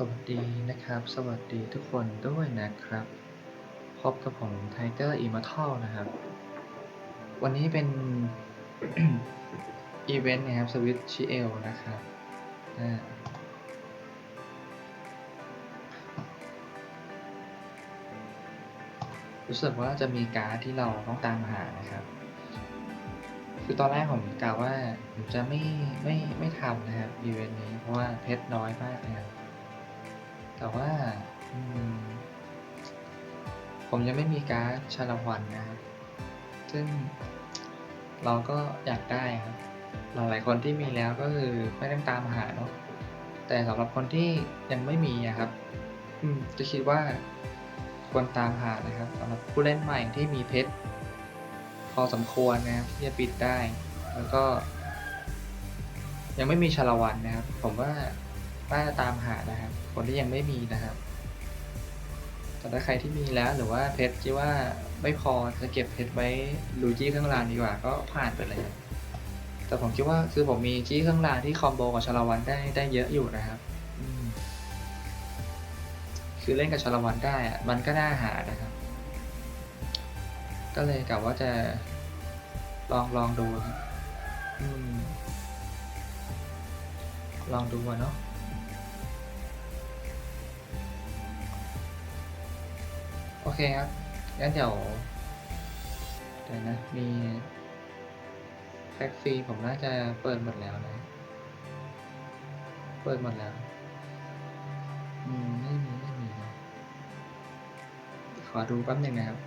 สวัสดีนะครับ สวัสดีทุกคนด้วยนะครับ พบกับผมไทเกอร์อิม r ทัลนะครับ วันนี้เป็นอีเวนต์นะครับสวิตชิเอลนะครับรู้สึกว่าจะมีการ์ดที่เราต้องตามหานะครับ คือตอนแรกผมกล่าวว่าผมจะไม่ไม่ไม่ทำนะครับอีเวนต์นี้เพราะว่าเพชรน้อยมากนะครับ แต่ว่าผมยังไม่มีการ์ดชาละวันนะครับ ซึ่งเราก็อยากได้ครับ หลายๆคนที่มีแล้วก็คือไม่ต้องตามหาเนาะ แต่สำหรับคนที่ยังไม่มีอะครับอืมจะคิดว่าควรตามหานะครับสำหรับผู้เล่นใหม่ที่มีเพชรพอสมควรนะครับที่จะปิดได้ แล้วก็ ยังไม่มีชาละวันนะครับ ผมว่า น่าจะตามหานะครับ คนที่ยังไม่มีนะครับ แต่ถ้าใครที่มีแล้วหรือว่าเพชรคิดว่าไม่พอจะเก็บเพชรไว้ลูจี้เครื่องรางดีกว่าก็ผ่านไปเลย แต่ผมคิดว่าคือผมมีจี้เครื่องรางที่คอมโบกับชาลวันได้ได้เยอะอยู่นะครับคือเล่นกับชาลวันได้อะมันก็น่าหานะครับ ก็เลยกะว่าจะลองลองดูครับลองดูอะเนาะ โอเคครับงั้นเดี๋ยวเดี๋ยวนะ มีแพ็กฟรีผมน่าจะเปิดหมดแล้วนะ เปิดหมดแล้ว อืม ไม่มี ไม่มีนะขอดูแป๊บหนึ่งนะครับ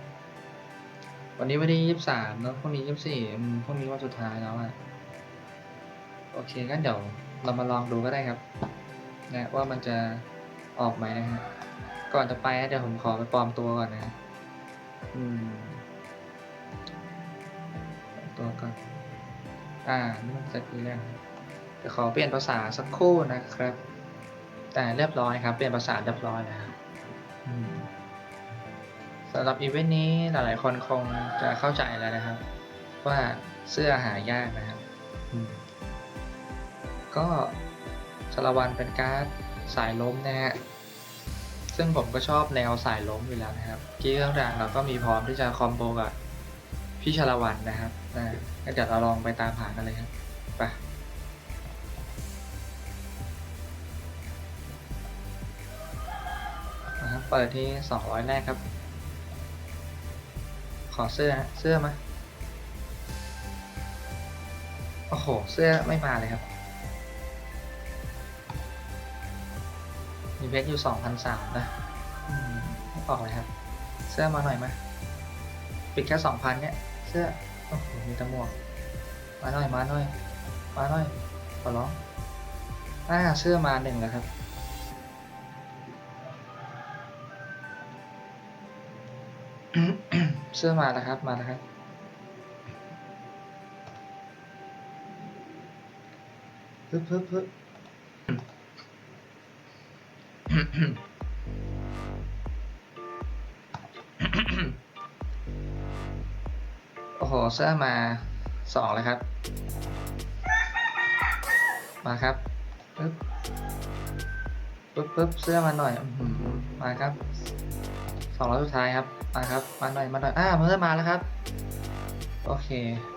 วันนี้วันที่ยี่สิบสามแล้วพรุ่งนี้ยี่สิบสี่พรุ่งนี้วันสุดท้ายแล้วอะโอเคงั้นเดี๋ยวเรามาลองดูก็ได้ครับ นะว่ามันจะออกไหมนะฮะ ก่อนจะไปนะเดี๋ยวผมขอไปปลอมตัวก่อนนะอืมตัวก่อนอ่านี่มันเสร็จแล้วเดี๋ยวขอเปลี่ยนภาษาสักครู่นะครับ แต่เรียบร้อยครับ เปลี่ยนภาษาเรียบร้อยแล้วสำหรับอีเวนต์นี้หลายๆคนคงจะเข้าใจแล้วนะครับ ว่าเสื้อหายากนะครับก็ชาละวันเป็นการ์ดสายล้มนะฮะ ซึ่งผมก็ชอบแนวสายล้มอยู่แล้วนะครับกี้เครื่องรางเราก็มีพร้อมที่จะคอมโบกับพี่ชาละวันนะครับนะงั้นเดี๋ยวเราลองไปตามหากันเลยครับไปนะครับเปิดที่สองร้อยแรกครับ ขอเสื้อฮะเสื้อมา โอ้โห เสื้อไม่มาเลยครับ มีเพชรอยู่สองพันสามนะอืมไม่ออกเลยครับ เสื้อมาหน่อยมาปิดแค่สองพันเนี่ย เสื้อ โอ้โห มีตะมวก มาหน่อย มาหน่อย มาหน่อย ขอร้องอ่าเสื้อมาหนึ่งแล้วครับเสื้อมาแล้วครับ มาแล้วครับฮึบฮึบฮึบ โอ้โหเสื้อมาสองเลยครับ มาครับปึ๊บปึ๊บปึ๊บเสื้อมาหน่อยมาครับสองร้อยสุดท้ายครับ มาครับ มาหน่อย มาหน่อย อ่าเมื่อมาแล้วครับ โอเค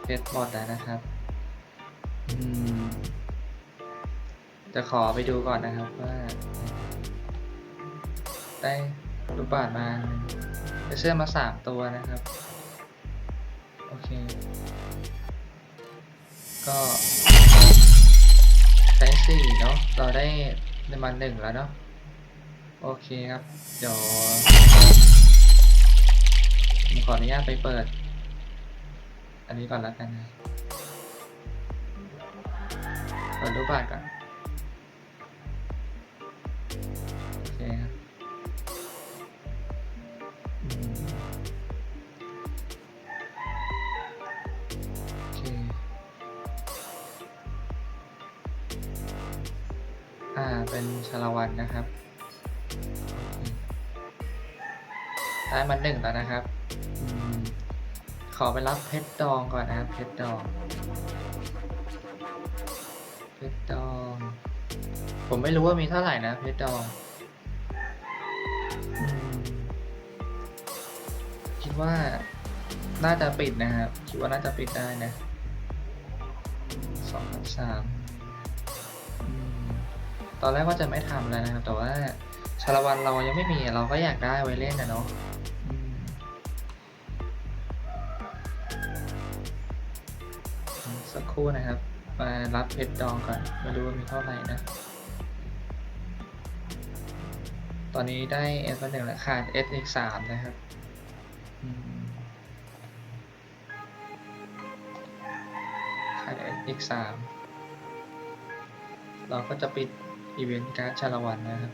เพชรหมดแล้วนะครับอืมจะขอไปดูก่อนนะครับว่า ได้รูปบาทมาได้เสื้อมาสามตัวนะครับ โอเค ก็ใช้สี่เนาะ เราได้ในมันหนึ่งแล้วเนาะ โอเคครับ เดี๋ยวผมขออนุญาตไปเปิด อันนี้ก่อนแล้วกันนะเปิดรูปบาทก่อน ได้มาหนึ่งแล้วนะครับอืมขอไปรับเพชรดองก่อนนะครับเพชรดอง เพชรดอง ผมไม่รู้ว่ามีเท่าไหร่นะเพชรดองอืมคิดว่าน่าจะปิดนะครับ คิดว่าน่าจะปิดได้นะสองพันสามตอนแรกว่าจะไม่ทำแล้วนะครับ แต่ว่าชาละวันเรายังไม่มีเราก็อยากได้ไว้เล่นนะเนาะ สักครู่นะครับ มารับเพชรดองก่อนม่รู้ว่ามีเท่าไหร่นะ ตอนนี้ได้ S มาหนึ่งแล้วขาด S อีกสามนะครับขาด S อีกสามเราก็จะปิดอีเวนต์การ์ดชาละวันนะครับ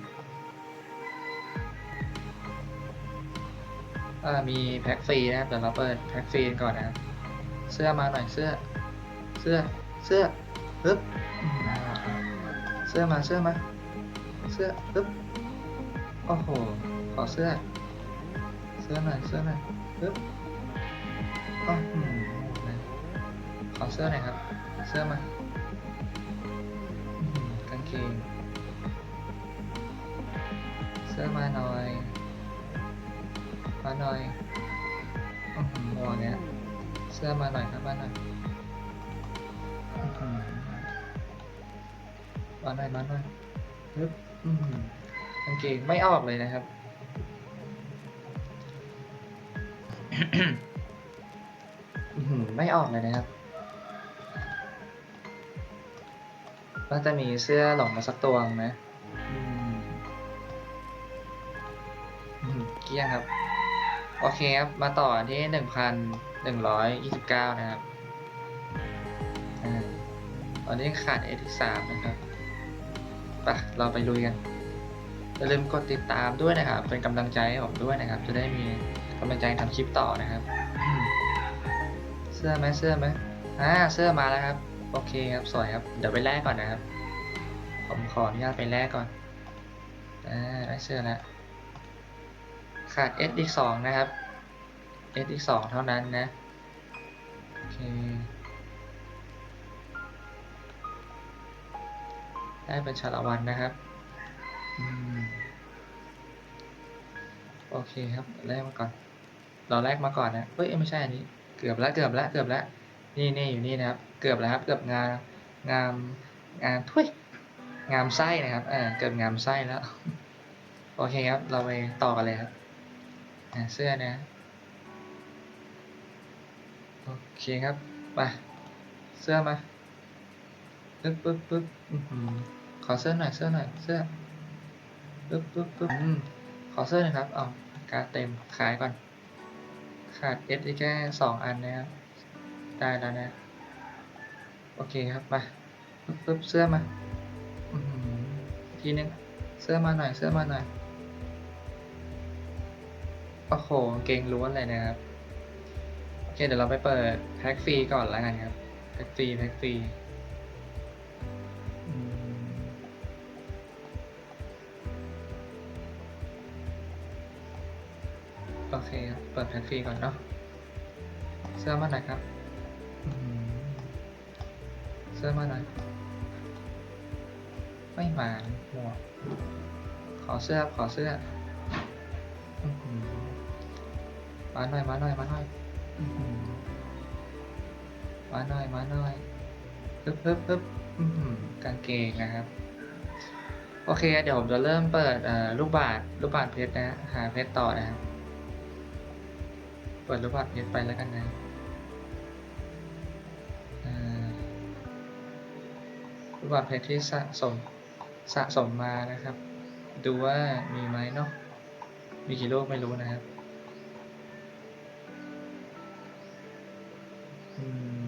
มีแพ็กฟรีนะครับเดี๋ยวเราเปิดแพ็กฟรีก่อนนะครับเสื้อมาหน่อยเสื้อ เสื้อ เสื้อปึ๊บอืมเสื้อมา เสื้อมา เสื้อปึ๊บ โอ้โห ขอเสื้อ เสื้อหน่อย เสื้อหน่อยปึ๊บอ๋อหืมขอเสื้อหน่อยครับ เสื้อมาหือกางเกง เสื้อมาหน่อยมาหน่อยอื้อหือหมวกเนี้ยเสื้อมาหน่อยครับมาหน่อย มาหน่อยมาหน่อยปึ๊บอื้อหือกางเกงไม่ออกเลยนะครับ ไม่ออกเลยนะครับน่าจะมีเสื้อหลงมาสักตัวไหมเกี้ยงครับ โอเคครับ มาต่อที่หนึ่งพันหนึ่งร้อยยี่สิบเก้านะครับอตอนนี้ขาดเอที่สามนะครับ ไปเราไปลุยกันอย่าลืมกดติดตามด้วยนะครับ เป็นกำลังใจให้ผมด้วยนะครับ จะได้มีกำลังใจทำคลิปต่อนะครับ เสื้อไหมเสื้อไหมอ่าเสื้อมาแล้วครับ โอเคครับสวยครับ เดี๋ยวไปแลกก่อนนะครับ ผมขออนุญาตไปแลกก่อนอ่าได้เสื้อแล้วขาด S อีกสองนะครับ S อีกสองเท่านั้นนะ โอเค ได้เป็นชาละวันนะครับอโอเคครับแรกมาก่อน เราแรกมาก่อนนะเฮ้ยไม่ใช่อันนี้ เกือบแล้วเกือบแล้วเกือบแล้วนี่นี่อยู่นี่นะครับ เกือบแล้วครับ เกือบงามงามงามทุยงามไส้นะครับอ่าเกือบงามไส้แล้ว โอเคครับ เราไปต่อกันเลยครับเสื้อนะโอเคครับไปเสื้อมาปึ๊บปึ๊บปึ๊บ อื้อหือขอเสื้อหน่อยเสื้อหน่อยเสื้อปึ๊บปึ๊บปึ๊บอืมขอเสื้อหน่อยครับเอาการเต็มขายก่อน ขาดเอสอีกแค่สองอันนะครับได้แล้วนะ โอเคครับมาปึ๊บปึ๊บเสื้อมาอือหือทีนึงเสื้อมาหน่อยเสื้อมาหน่อยโอ้โหเกงล้วนเลยนะครับโอเคเดี๋ยวเราไปเปิดแพ็กฟรีก่อนแล้วกันครับแพ็กฟรีแพ็กฟรี โอเคครับเปิดแพ็กฟรีก่อนเนาะเสื้อมาหน่อยครับเสื้อมาหน่อยไม่มาหมวกขอเสื้อขอเสื้ออมาหน่อยมาหน่อยมาหน่อยมาหน่อยมาหน่อยปึ๊บปึ๊บปึ๊บกางเกงนะครับ โอเค เดี๋ยวผมจะเริ่มเปิดลูกบาศก์ลูกบาศก์เพชรนะ หาเพชรต่อนะครับ ปิดลูกบาศก์เพชรไปแล้วกันนะอ่าลูกบาศก์เพจที่สะสมสะสมมานะครับ ดูว่ามีไหมเนาะ มีกี่โลกไม่รู้นะครับ อืม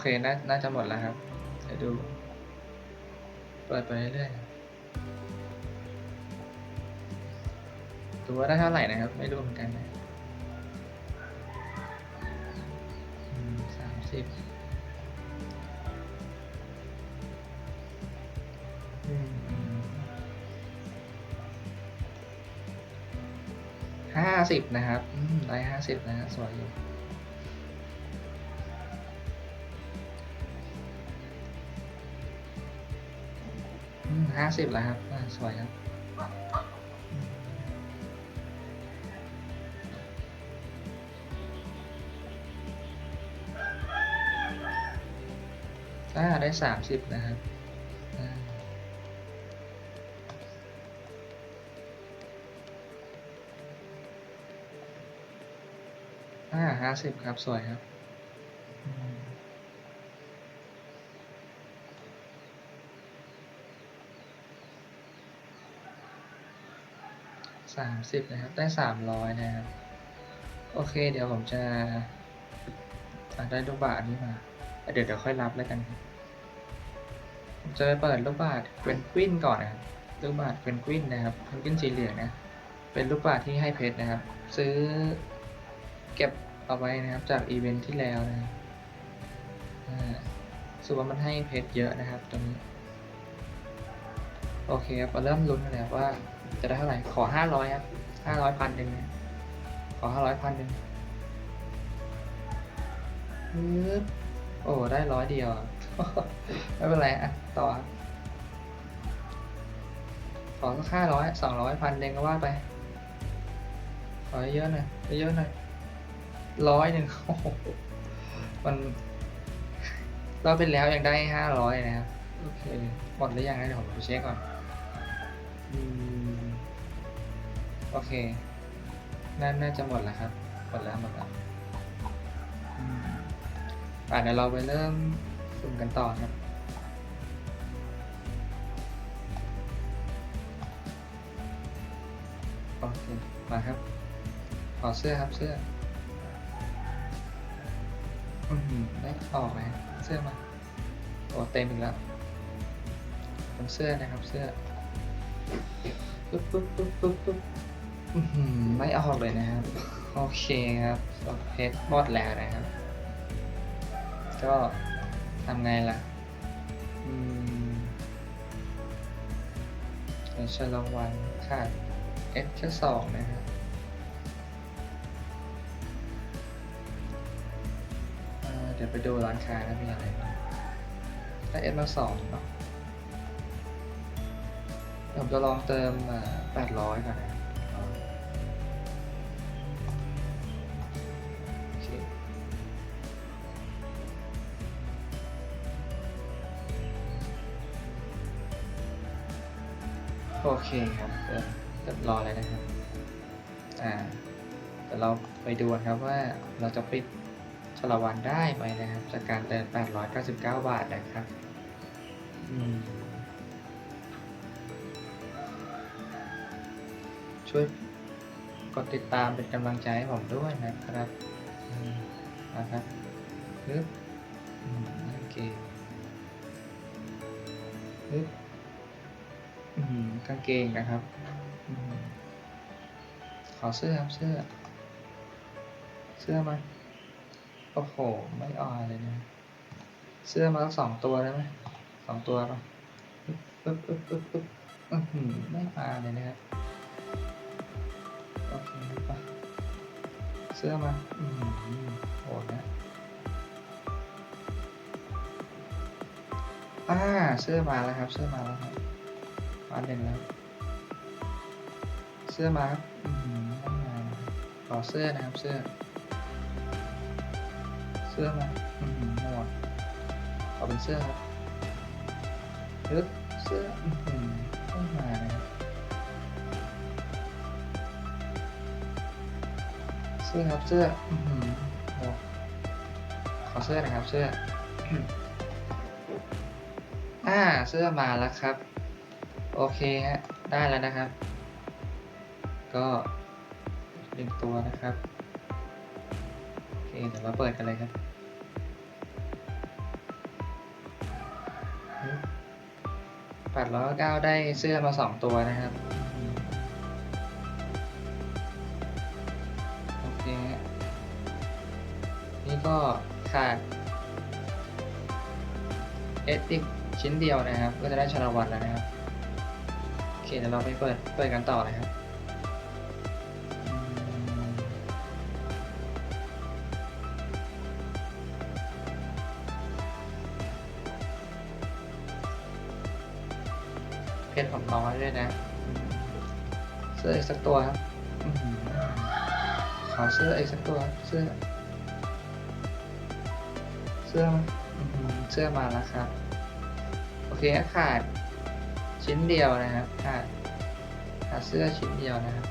เคน่าน่าจะหมดแล้วครับเดี๋ยวดู เปิดไปเรื่อยๆดูว่าได้เท่าไหร่นะครับ ไม่รู้เหมือนกันนะสามสิบห้าสิบนะครับ ได้ห้าสิบนะฮะสวยอยู่ ห้าสิบแล้วครับสวยครับอ่าได้สามสิบนะครับอ่าห้าสิบครับ สวยครับ สามสิบนะครับได้สามร้อยนะครับ โอเค เดี๋ยวผมจะได้ลูกบาทนี้มา เดี๋ยวเดี๋ยวค่อยรับแล้วกันครับผมจะไปเปิดลูกบาศก์เป็นกวินก่อนนะครับลูกบาศก์เป็นกวินนะครับเป็นกวินสีเหลืองนะเป็นลูกบาศก์ที่ให้เพชรนะครับ ซื้อเก็บเอาไว้นะครับจากอีเวนท์ที่แล้วนะครับสึกว่ามันให้เพชรเยอะนะครับตรงนี้ โอเคครับมาเริ่มลุ้นกันแล้วว่า จะได้เท่าไหร่ ขอห้าร้อยครับห้าร้อยพันหนึ่งขอห้าร้อยพันหนึ่งปึ๊บโอ้ได้ร้อยเดียว ไม่เป็นไรอะต่อ ขอสักห้าร้อยสองร้อยพันเองก็ว่าไป ขอเยอะหน่อยเยอะหน่อยร้อยหนึ่งมัน เราเป็นแล้วยังได้ห้าร้อยนะครับ โอเค หมดหรือยังนะเดี๋ยวผมไปเช็คก่อน อืม โอเคน่าน่าจะหมดแล้วครับหมดแล้วหมดแล้วอืมอะเดี๋ยวเราไปเริ่มสุ่มกันต่อครับ โอเค มาครับ ขอเสื้อครับเสื้อ อือหือได้ออกไหมเสื้อมาโอ้เต็มอีกแล้วเป็นเสื้อนะครับเสื้อปุ๊บปุ๊บปุ๊บปุ๊บปุ๊บอือหือ ไม่ออกเลยนะครับ โอเคครับเพชรหมดแล้วนะครับ ก็ทำไงล่ะอืมเดี๋ยวชะลงวันขาด S แค่สองนะครับเดี๋ยวไปดูร้านค้านะมีอะไรบ้างได้ S มาสองเนาะเดี๋ยวผมจะลองเติมแปดร้อยก่อนนะ โอเคครับเดี๋ยวรียบร้อยแล้วนะครับ อ่าเดี๋ยวเราไปดูกันครับว่าเราจะปิดชลวันได้ไหมนะครับจากการเติม899 บาทนะครับ ช่วยกดติดตามเป็นกำลังใจให้ผมด้วยนะครับนะครับฮึบโอเคฮึบ กางเกงนะครับอขอเสื้อครับเสื้อ เสื้อมา โอ้โห ไม่ออยเลยนะ เสื้อมาสองตัวได้ไหมสองตัวป่ะปึ๊บปึ๊บปึ๊บปึ๊บอือหือไม่มาเลยนะครับโอเคป่ะเสื้อมา อืมโหดนะอ่าเสื้อมาแล้วครับ เสื้อมาแล้วครับ มาหนึ่งแล้ว เสื้อมาครับอืมไม่มานะครับขอเสื้อนะครับเสื้อ เสื้อมาอืมหมดขอเป็นเสื้อครับปึ๊บเสื้ออืมไม่มานะครับเสื้อครับเสื้ออืมหมดขอเสื้อนะครับเสื้ออ่าเสื้อมาแล้วครับ โอเคฮะ ได้แล้วนะครับ ก็หนึ่งตัวนะครับ โอเค เดี๋ยวมาเปิดกันเลยครับ ปัดร้อเก้าได้เสื้อมาสองตัวนะครับโอเคฮะนี่ก็ขาดเอติกชิ้นเดียวนะครับ ก็จะได้ชาละวันแล้วนะครับ เคเดี๋ยวเราไปเปิดเปิดกันต่อเลยครับอืมเพชรขอน้อยด้วยนะเสื้ออีกสักตัวครับขอเสื้ออีกสักตัวครับเสื้อ เสื้อเสื้อมาแล้วครับ โอเคขาด ชิ้นเดียวนะครับขาดขาดเสื้อชิ้นเดียวนะครับ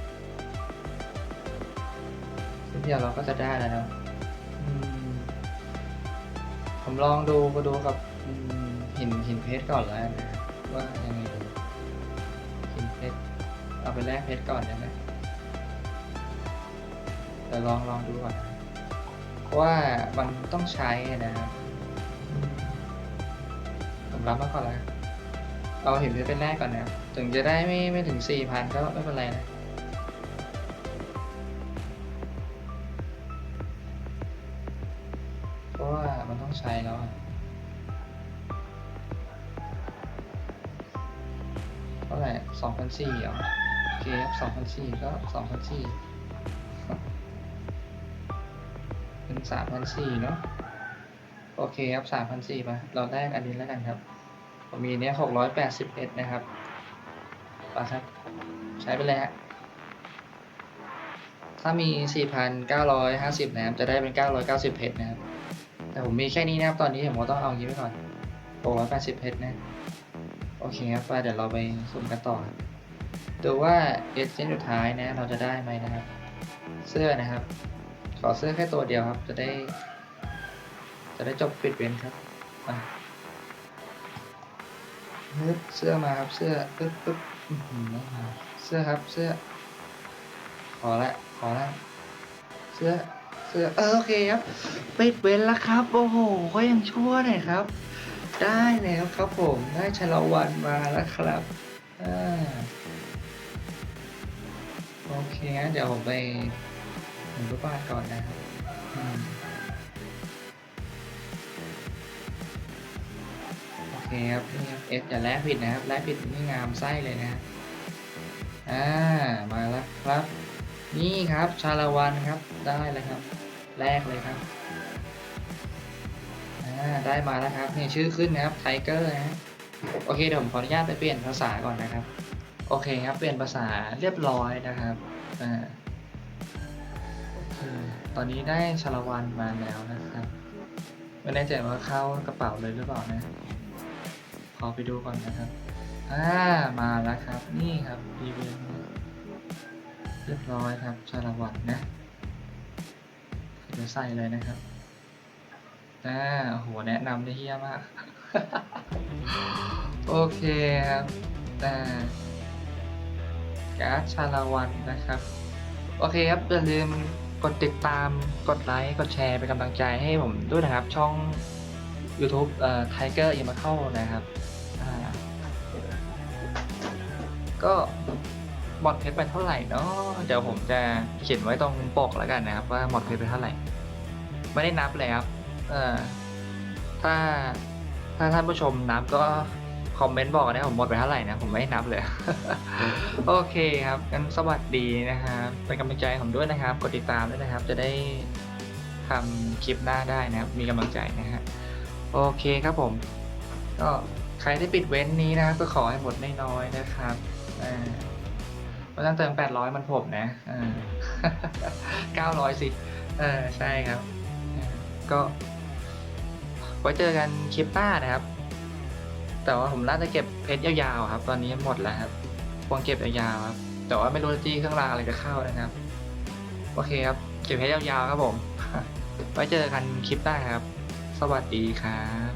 ชิ้นเดียวเราก็จะได้แล้วนะผมลองดูมาดูกับหินหินเพชรก่อนแล้วนะครับว่ายังไงดีหินเพชรเอาไปแลกเพชรก่อนได้ไหมเดี๋ยวลองลองดูก่อนนะเพราะว่ามันต้องใช้นะครับผมรับมาก่อนแล้ว เอาหินเพชรเป็นแรกก่อนนะครับถึงจะได้ไม่ไม่ถึงสี่พันก็ไม่เป็นไรนะเพราะว่ามันต้องใช้แล้วเท่าไหร่สองพันสี่เหรอโอเคครับสองพันสี่ก็สองพันสี่เป็นสามพันสี่เนาะโอเคครับสามพันสี่มาเราแรกอันนี้แล้วกันครับ มีเนี้ยหกร้อยแปดสิบเอ็ดนะครับไปครับ ใช้ไปเลยฮะถ้ามี4,950นะครับ จะได้เป็น990เพชรนะครับ แต่ผมมีแค่นี้นะครับ ตอนนี้ผมต้องเอาอย่างนี้ไว้ก่อน680เพชรนะ โอเคครับไปเดี๋ยวเราไปสุ่มกันต่อดูว่าเอเจนต์สุดท้ายนะ เราจะได้ไหมนะครับ เสื้อนะครับ ขอเสื้อแค่ตัวเดียวครับ จะได้ จะได้จบปิดเวนครับมา ฮึบเสื้อมาครับเสื้อปึ๊บปึ๊บไม่มาเสื้อครับเสื้อขอละขอละเสื้อเสื้อเออโอเคครับปิดเว้นแล้วครับโอ้โหก็ยังชั่วหน่อยครับ ได้แล้วครับผมได้ชาละวันมาแล้วครับอ่าโอเคงั้นเดี๋ยวผมไปหมุนรูปบ้านก่อนนะครับ เคครับนี่ครับเอสอย่าแลกผิดนะครับแลกผิดนี่งามไส้เลยนะอ่ามาแล้วครับ นี่ครับชาละวันครับได้แล้วครับ แรกเลยครับอ่าได้มาแล้วครับนี่ชื่อขึ้นนะครับไทเกอร์นะโอเคเดี๋ยวผมขออนุญาตไปเปลี่ยนภาษาก่อนนะครับ โอเคครับเปลี่ยนภาษาเรียบร้อยนะครับอ่าโอตอนนี้ได้ชาละวันมาแล้วนะครับไม่แน่ใจว่าเข้ากระเป๋าเลยหรือเปล่านะ ขอไปดูก่อนนะครับ อ่า มาแล้วครับ นี่ครับอีเวนต์เรียบร้อยครับชาละวันนะเดี๋ยวใส่เลยนะครับอ่าโห แนะนำได้เฮี้ยมาก โอเคครับอ่การ์ดชาละวันนะครับ โอเคครับ อย่าลืมกดติดตาม กดไลค์ กดแชร์ เป็นกำลังใจให้ผมด้วยนะครับ ช่อง YouTube เอ่อ Tiger i m a c l นะครับ ก็หมดเพชรไปเท่าไหร่เนาะเดี๋ยวผมจะเขียนไว้ตรงปกแล้วกันนะครับ ว่าหมดเพชรไปเท่าไหร่ ไม่ได้นับเลยครับ เออถ้าถ้าท่านผู้ชมนับก็คอมเมนต์บอกนะผมหมดไปเท่าไหร่นะผมไม่ได้นับเลย โอเคครับงั้นสวัสดีนะครับเป็นกำลังใจผมด้วยนะครับ กดติดตามด้วยนะครับ จะได้ทำคลิปหน้าได้นะครับ มีกำลังใจนะฮะโอเคครับผม ก็ใครที่ปิดเว้นนี้นะครับก็ขอให้หมดน้อยๆนะครับ อ่าเพราะฉะนั้นเติม800มันผมนะอ่า900สิ เออใช่ครับ ก็ไว้เจอกันคลิปหน้านะครับ แต่ว่าผมน่าจะเก็บเพชรยาวๆครับ ตอนนี้หมดแล้วครับควรเก็บยาวๆครับ แต่ว่าไม่รู้จี้เครื่องรางอะไรจะเข้านะครับ โอเคครับ เก็บเพชรยาวๆครับผม ไว้เจอกันคลิปหน้าครับ สวัสดีครับ